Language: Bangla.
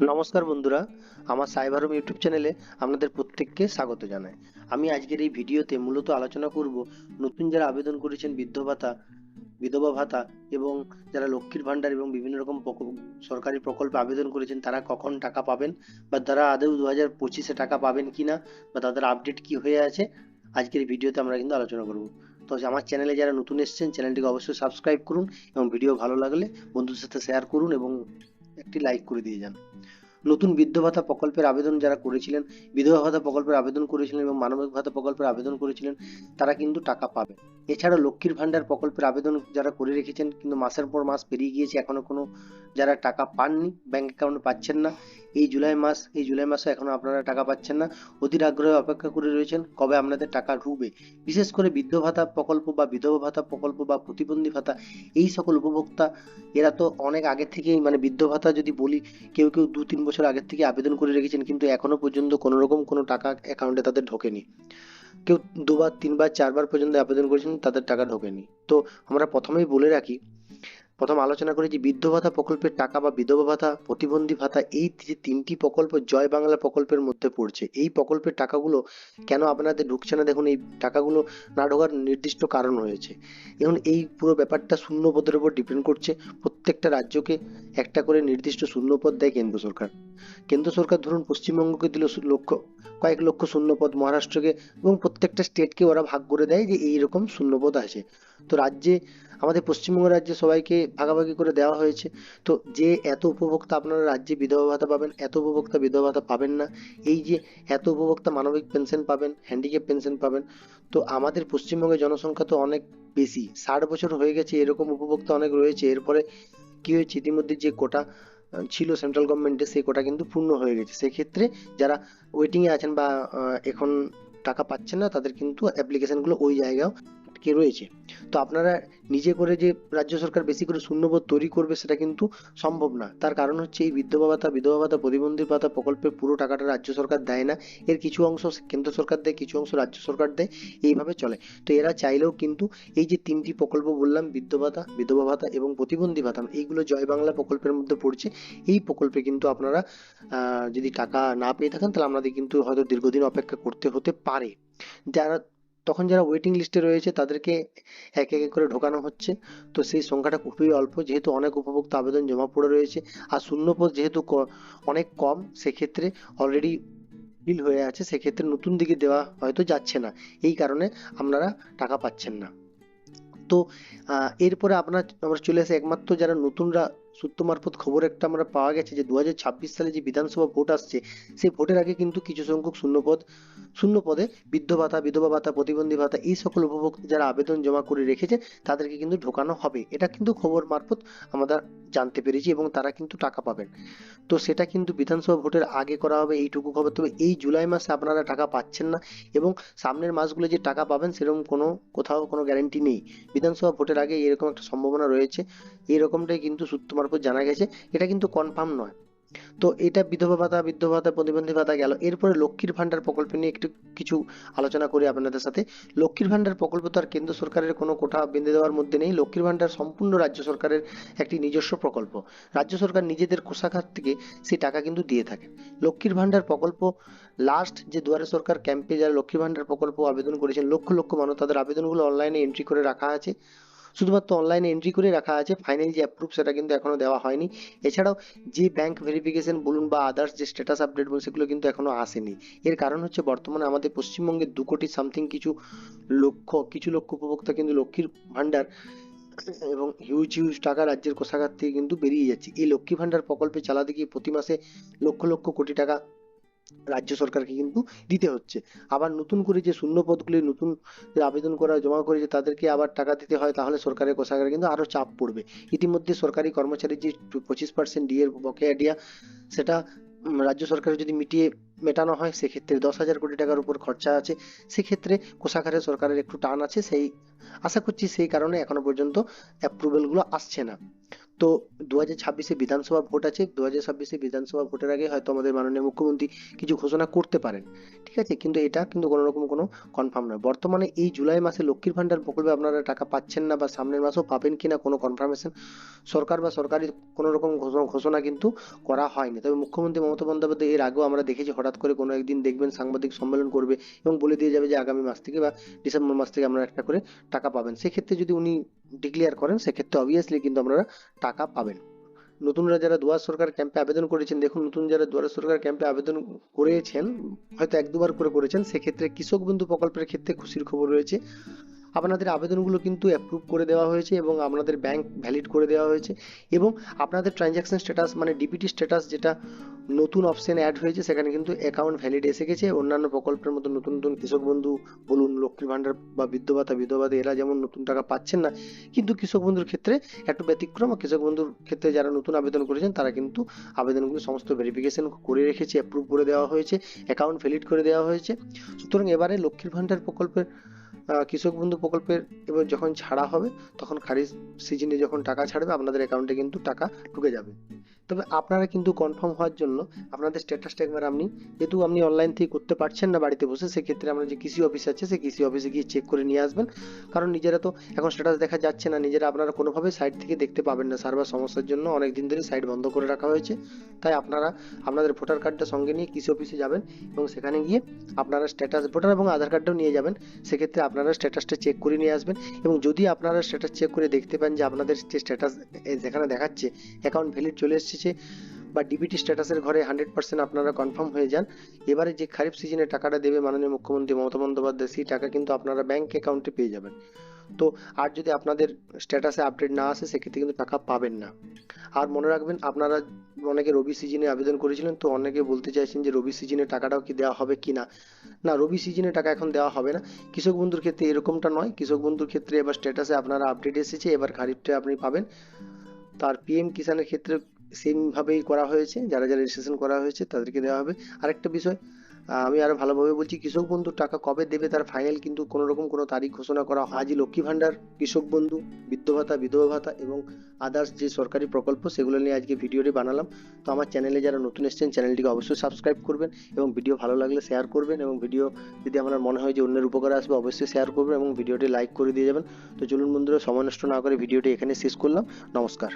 নমস্কার বন্ধুরা, আমার সাইবারম ইউটিউব চ্যানেলে আপনাদের প্রত্যেককে স্বাগত জানাই। আমি আজকের এই ভিডিওতে মূলত আলোচনা করব নতুন যারা আবেদন করেছেন বৃদ্ধ ভাতা, বিধবা ভাতা এবং যারা লক্ষ্মীর ভাণ্ডার এবং বিভিন্ন রকম সরকারি প্রকল্পে আবেদন করেছেন, তারা কখন টাকা পাবেন বা তারা আদৌ দু হাজার পঁচিশে টাকা পাবেন কিনা বা তাদের আপডেট কি হয়ে আছে, আজকের ভিডিওতে আমরা কিন্তু আলোচনা করব। তো আমার চ্যানেলে যারা নতুন এসেছেন, চ্যানেলটিকে অবশ্যই সাবস্ক্রাইব করুন এবং ভিডিও ভালো লাগলে বন্ধুদের সাথে শেয়ার করুন এবং একটি লাইক করে দিয়ে যান। নতুন বৃদ্ধ ভাতা প্রকল্পের আবেদন যারা করেছিলেন, বিধবা ভাতা প্রকল্পের আবেদন করেছিলেন এবং মানবিক ভাতা প্রকল্পের আবেদন করেছিলেন, তারা কিন্তু টাকা পাবে। এছাড়া লক্ষ্মীর ভাণ্ডার প্রকল্পের আবেদন যারা করে রেখেছেন, কিন্তু মাসের পর মাস পেরিয়ে গিয়েছে, এখনও কোনো যারা টাকা পাননি ব্যাংক অ্যাকাউন্টে পাচ্ছেন না। এই জুলাই মাস, এই জুলাই মাসে এখনও আপনারা টাকা পাচ্ছেন না। অধীর আগ্রহে অপেক্ষা করে রয়েছেন কবে আপনাদের টাকা ঢুকবে। বিশেষ করে বৃদ্ধ ভাতা প্রকল্প বা বিধবা ভাতা প্রকল্প বা প্রতিবন্ধী ভাতা, এই সকল উপভোক্তা, এরা তো অনেক আগে থেকেই মানে বৃদ্ধ ভাতা যদি বলি, কেউ কেউ দু তিন বছর আগের থেকে আবেদন করে রেখেছেন, কিন্তু এখনও পর্যন্ত কোনো রকম কোনো টাকা অ্যাকাউন্টে তাদের ঢোকেনি। কেউ দুবার, তিনবার, চারবার পর্যন্ত আবেদন করেছেন, তাদের টাকা ঢোকেনি। তো আমরা প্রথমেই বলে রাখি প্রথম আলোচনা করি যে বৃদ্ধ ভাতা প্রকল্পের টাকা বা বিধবা ভাতা, প্রতিবন্ধী ভাতা, এই যে তিনটি প্রকল্প জয় বাংলা প্রকল্পের মধ্যে পড়ছে, এই প্রকল্পের টাকাগুলো কেন আপনাদের ঢুকছে না? দেখুন, এই টাকাগুলো না ঢোকার নির্দিষ্ট কারণ রয়েছে। এখন এই পুরো ব্যাপারটা শূন্য পদের উপর ডিপেন্ড করছে। প্রত্যেকটা রাজ্যকে একটা করে নির্দিষ্ট শূন্যপদ দেয় কেন্দ্র সরকার। কেন্দ্র সরকার ধরুন পশ্চিমবঙ্গকে দিল লক্ষ, কয়েক লক্ষ শূন্যপদ মহারাষ্ট্রকে এবং প্রত্যেকটা স্টেটকে ওরা ভাগ করে দেয় যে এইরকম শূন্যপদ আছে। তো রাজ্যে, আমাদের পশ্চিমবঙ্গ রাজ্যে সবাইকে ভাগাভাগি করে দেওয়া হয়েছে। তো যে এত উপভোক্তা আপনারা রাজ্যে বিধবা ভাতা পাবেন, এত উপভোক্তা বিধবা ভাতা পাবেন না। এই যে এত উপভোক্তা মানবিক পেনশন পাবেন হ্যান্ডিক্যাপ পেনশন পাবেন, তো আমাদের পশ্চিমবঙ্গের জনসংখ্যা তো অনেক বেশি। ষাট বছর হয়ে গেছে, এরকম উপভোক্তা অনেক রয়েছে। এরপরে কি হয়েছে? ইতিমধ্যে যে কোটা ছিল সেন্ট্রাল গভর্নমেন্টের সেই কোটা কিন্তু পূর্ণ হয়ে গেছে। সেক্ষেত্রে যারা ওয়েটিংয়ে আছেন বা এখন টাকা পাচ্ছেন না, তাদের কিন্তু অ্যাপ্লিকেশনগুলো ওই জায়গায় আটকে রয়েছে। তো আপনারা নিজে করে যে রাজ্য সরকার বেশি করে শূন্যপদ তৈরি করবে সেটা কিন্তু সম্ভব না। তার কারণ হচ্ছে এই বিধবা ভাতা বিধবা ভাতা, প্রতিবন্ধী ভাতা প্রকল্পের পুরো টাকাটা রাজ্য সরকার দেয় না। এর কিছু অংশ কেন্দ্র সরকার দেয়, কিছু অংশ রাজ্য সরকার দেয়। এইভাবে চলে। তো এরা চাইলেও কিন্তু এই যে তিনটি প্রকল্প বললাম বৃদ্ধ ভাতা, বিধবা ভাতা এবং প্রতিবন্ধী ভাতা, এইগুলো জয় বাংলা প্রকল্পের মধ্যে পড়ছে। এই প্রকল্পে কিন্তু আপনারা যদি টাকা না পেয়ে থাকেন তাহলে আপনাদের কিন্তু হয়তো দীর্ঘদিন অপেক্ষা করতে হতে পারে। যারা তখন যারা ওয়েটিং লিস্টে রয়েছে, তাদেরকে এক এক করে ঢোকানো হচ্ছে। তো সেই সংখ্যাটা খুবই অল্প, যেহেতু অনেক উপভোক্তা আবেদন জমা পড়ে রয়েছে, আর শূন্যপদ যেহেতু অনেক কম, সেক্ষেত্রে অলরেডি ফিল হয়ে আছে, সেক্ষেত্রে নতুন দিকে দেওয়া হয়তো যাচ্ছে না। এই কারণে আপনারা টাকা পাচ্ছেন না। তো এরপরে আপনার, আমরা চলে আসে একমাত্র যারা নতুনরা সূত্র মারফত খবর একটা আমরা পাওয়া গেছে যে দু হাজার ছাব্বিশ সালে যে বিধানসভা ভোট আসছে, সেই ভোটের আগে কিন্তু কিছু সংখ্যক শূন্যপদ শূন্য পদে বৃদ্ধ ভাতা, বিধবা ভাতা, প্রতিবন্ধী ভাতা এই সকল উপভোক্তা যারা আবেদন জমা করে রেখেছে তাদেরকে কিন্তু ঢোকানো হবে। এটা কিন্তু খবর মারফত আমরা জানতে পেরেছি এবং তারা কিন্তু টাকা পাবেন। তো সেটা কিন্তু বিধানসভা ভোটের আগে করা হবে, এইটুকু খবর। তবে এই জুলাই মাসে আপনারা টাকা পাচ্ছেন না এবং সামনের মাসগুলো যে টাকা পাবেন, সেরকম কোনো কোথাও কোনো গ্যারান্টি নেই। বিধানসভা ভোটের আগে এরকম একটা সম্ভাবনা রয়েছে। এরকমটাই কিন্তু সূত্র মারফত জানা গেছে, এটা কিন্তু কনফার্ম নয়। তো এটা বিধবা ভাতা বৃদ্ধ ভাতা, প্রতিবন্ধী ভাতা গেল। এরপরে লক্ষ্মীর ভান্ডার প্রকল্প নিয়ে একটু কিছু আলোচনা করি আপনাদের সাথে। লক্ষ্মীর ভান্ডার প্রকল্প তো আর কেন্দ্র সরকারের কোনো কোঠা বেঁধে দেওয়ার মধ্যে নেই। লক্ষ্মীর ভান্ডার সম্পূর্ণ রাজ্য সরকারের একটি নিজস্ব প্রকল্প। রাজ্য সরকার নিজেদের কোষাগার থেকে সেই টাকা কিন্তু দিয়ে থাকে। লক্ষ্মীর ভান্ডার প্রকল্প লাস্ট যে দুয়ারে সরকার ক্যাম্পে যারা লক্ষ্মীর ভান্ডার প্রকল্প আবেদন করেছেন, লক্ষ লক্ষ মানুষ তাদের আবেদনগুলো অনলাইনে এন্ট্রি করে রাখা আছে। শুধুমাত্র অনলাইনে এন্ট্রি করে রাখা আছে ফাইনাল যে অ্যাপ্রুভ সেটা কিন্তু এখনও দেওয়া হয়নি। এছাড়াও যে ব্যাংক ভেরিফিকেশন বলুন বা আদার্স যে স্ট্যাটাস আপডেট বলুন, সেগুলো কিন্তু এখনও আসেনি। এর কারণ হচ্ছে বর্তমানে আমাদের পশ্চিমবঙ্গে দু কোটি সামথিং কিছু লক্ষ কিছু লক্ষ উপভোক্তা কিন্তু লক্ষ্মীর ভান্ডার এবং হিউজ হিউজ টাকা রাজ্যের কোষাগার থেকে কিন্তু বেরিয়ে যাচ্ছে। এই লক্ষ্মী ভান্ডার প্রকল্পে চালাতে গিয়ে প্রতি মাসে লক্ষ লক্ষ কোটি টাকা রাজ্য সরকারকে কিন্তু দিতে হচ্ছে। আবার নতুন করে যে শূন্য পদগুলি নতুন যে আবেদন করা, জমা করেছে তাদেরকে আবার টাকা দিতে হয়, তাহলে সরকারের কোষাগারে কিন্তু আরও চাপ পড়বে। ইতিমধ্যে সরকারি কর্মচারীর যে পঁচিশ পার্সেন্ট ডিএর বকেয়া ডিয়া সেটা রাজ্য সরকারের যদি মিটিয়ে মেটানো হয়, সেক্ষেত্রে দশ হাজার কোটি টাকার উপর খরচা আছে। সেক্ষেত্রে কোষাগারে সরকারের একটু টান আছে, সেই আশা করছি সেই কারণে এখনও পর্যন্ত অ্যাপ্রুভেলগুলো আসছে না। তো দু হাজার ছাব্বিশে বিধানসভা ভোট আছে দু হাজার ছাব্বিশে বিধানসভা ভোটের আগে হয়তো আমাদের মাননীয় মুখ্যমন্ত্রী কিছু ঘোষণা করতে পারেন। ঠিক আছে? কিন্তু এটা কিন্তু কোনো রকম কোনো কনফার্ম নয়। বর্তমানে এই জুলাই মাসে লক্ষ্মীর ভান্ডার প্রকল্পে আপনারা টাকা পাচ্ছেন না বা সামনের মাসেও পাবেন কিনা কোনো কনফার্মেশন সরকার বা সরকারি কোনো রকম ঘোষণা- কিন্তু করা হয়নি। তবে মুখ্যমন্ত্রী মমতা বন্দ্যোপাধ্যায় এর আগেও আমরা দেখেছি হঠাৎ করে কোনো একদিন দেখবেন সাংবাদিক সম্মেলন করবে এবং বলে দিয়ে যাবে যে আগামী মাস থেকে বা ডিসেম্বর মাস থেকে আপনারা একটা করে টাকা পাবেন। সেক্ষেত্রে যদি উনি ডিক্লেয়ার করেন, সেক্ষেত্রে অবভিয়াসলি কিন্তু আপনারা টাকা পাবেন। নতুনরা যারা দুয়ার সরকার ক্যাম্পে আবেদন করেছেন, দেখুন নতুন যারা দুয়ার সরকার ক্যাম্পে আবেদন করেছেন, হয়তো এক দুবার করে করেছেন, সেক্ষেত্রে কৃষক বন্ধু প্রকল্পের ক্ষেত্রে খুশির খবর রয়েছে। আপনাদের আবেদনগুলো কিন্তু অ্যাপ্রুভ করে দেওয়া হয়েছে এবং আপনাদের ব্যাংক ভ্যালিড করে দেওয়া হয়েছে এবং আপনাদের ট্রানজ্যাকশন স্ট্যাটাস মানে ডিপিটি স্ট্যাটাস যেটা নতুন অপশন অ্যাড হয়েছে, সেখানে কিন্তু অ্যাকাউন্ট ভ্যালিড এসে গেছে। অন্যান্য প্রকল্পের মতো নতুন নতুন কৃষক বন্ধু বলুন লক্ষ্মীর ভান্ডার বা বৃদ্ধ ভাতা, বিধবা ভাতা, এরা যেমন নতুন টাকা পাচ্ছেন না, কিন্তু কৃষক বন্ধুর ক্ষেত্রে একটু ব্যতিক্রম। কৃষক বন্ধুর ক্ষেত্রে যারা নতুন আবেদন করেছেন, তারা কিন্তু আবেদনগুলো সমস্ত ভেরিফিকেশন করে রেখেছে অ্যাপ্রুভ করে দেওয়া হয়েছে অ্যাকাউন্ট ভ্যালিড করে দেওয়া হয়েছে। সুতরাং এবারে লক্ষ্মীর ভান্ডার প্রকল্পের কৃষক বন্ধু প্রকল্পের এবার যখন ছাড়া হবে, তখন খারিজ সিজনে যখন টাকা ছাড়বে, আপনাদের অ্যাকাউন্টে কিন্তু টাকা ঢুকে যাবে। তবে আপনারা কিন্তু কনফার্ম হওয়ার জন্য আপনাদের স্ট্যাটাসটা একবার আপনি যেহেতু আপনি অনলাইন থেকে করতে পারছেন না বাড়িতে বসে, সেক্ষেত্রে আমরা যে কৃষি অফিস আছে, সেই কৃষি অফিসে গিয়ে চেক করে নিয়ে আসবেন। কারণ নিজেরা তো এখন স্ট্যাটাস দেখা যাচ্ছে না, নিজেরা আপনারা কোনোভাবে সাইট থেকে দেখতে পাবেন না। সার্ভার সমস্যার জন্য অনেক দিন ধরে সাইট বন্ধ করে রাখা হয়েছে। তাই আপনারা আপনাদের ভোটার কার্ডটা সঙ্গে নিয়ে কৃষি অফিসে যাবেন এবং সেখানে গিয়ে আপনারা স্ট্যাটাস ভোটার এবং আধার কার্ডটাও নিয়ে যাবেন। সেক্ষেত্রে আপনারা স্ট্যাটাসটা চেক করে নিয়ে আসবেন এবং যদি আপনারা স্ট্যাটাস চেক করে দেখতে পান যে আপনাদের যে স্ট্যাটাস যেখানে দেখাচ্ছে অ্যাকাউন্ট ভ্যালিড চলে এসেছে বা ডিবিটি স্ট্যাটাসের ঘরে হান্ড্রেড পার্সেন্ট আপনারা কনফার্ম হয়ে যান। এবারে যে খারিফ সিজনে টাকাটা দেবে মাননীয় মুখ্যমন্ত্রী মমতা বন্দ্যোপাধ্যায়, সেই টাকা কিন্তু আপনারা ব্যাংক অ্যাকাউন্টে পেয়ে যাবেন। তো আর যদি আপনাদের স্ট্যাটাসে আপডেট না আসে, সেক্ষেত্রে কিন্তু টাকা পাবেন না। আর মনে রাখবেন, আপনারা অনেকে রবি সিজনে আবেদন করেছিলেন, তো অনেকে বলতে চাইছেন যে রবি সিজনে টাকাটাও কি দেওয়া হবে কি না না রবি সিজনে টাকা এখন দেওয়া হবে না। কৃষক বন্ধুর ক্ষেত্রে এরকমটা নয়। কৃষক বন্ধুর ক্ষেত্রে এবার স্ট্যাটাসে আপনারা আপডেট এসেছে, এবার খারিফটা আপনি পাবেন। তার পিএম কিষানের ক্ষেত্রে সেম ভাবেই করা হয়েছে। যারা যারা রেজিস্ট্রেশন করা হয়েছে, তাদেরকে দেওয়া হবে। আরেকটা বিষয় আমি আরও ভালোভাবে বলছি, কৃষক বন্ধুর টাকা কবে দেবে তার ফাইনাল কিন্তু কোনো রকম কোনো তারিখ ঘোষণা করা হয় আজই লক্ষ্মী ভান্ডার কৃষক বন্ধু বৃদ্ধ ভাতা, বিধবা ভাতা এবং আদার্স যে সরকারি প্রকল্প, সেগুলো নিয়ে আজকে ভিডিওটি বানালাম। তো আমার চ্যানেলে যারা নতুন এসেছেন চ্যানেলটিকে অবশ্যই সাবস্ক্রাইব করবেন এবং ভিডিও ভালো লাগলে শেয়ার করবেন এবং ভিডিও যদি আমার মনে হয় যে অন্যের উপকারে আসবে, অবশ্যই শেয়ার করবেন এবং ভিডিওটি লাইক করে দিয়ে যাবেন। তো চলুন বন্ধুরা, সময় নষ্ট না করে ভিডিওটি এখানে শেষ করলাম। নমস্কার।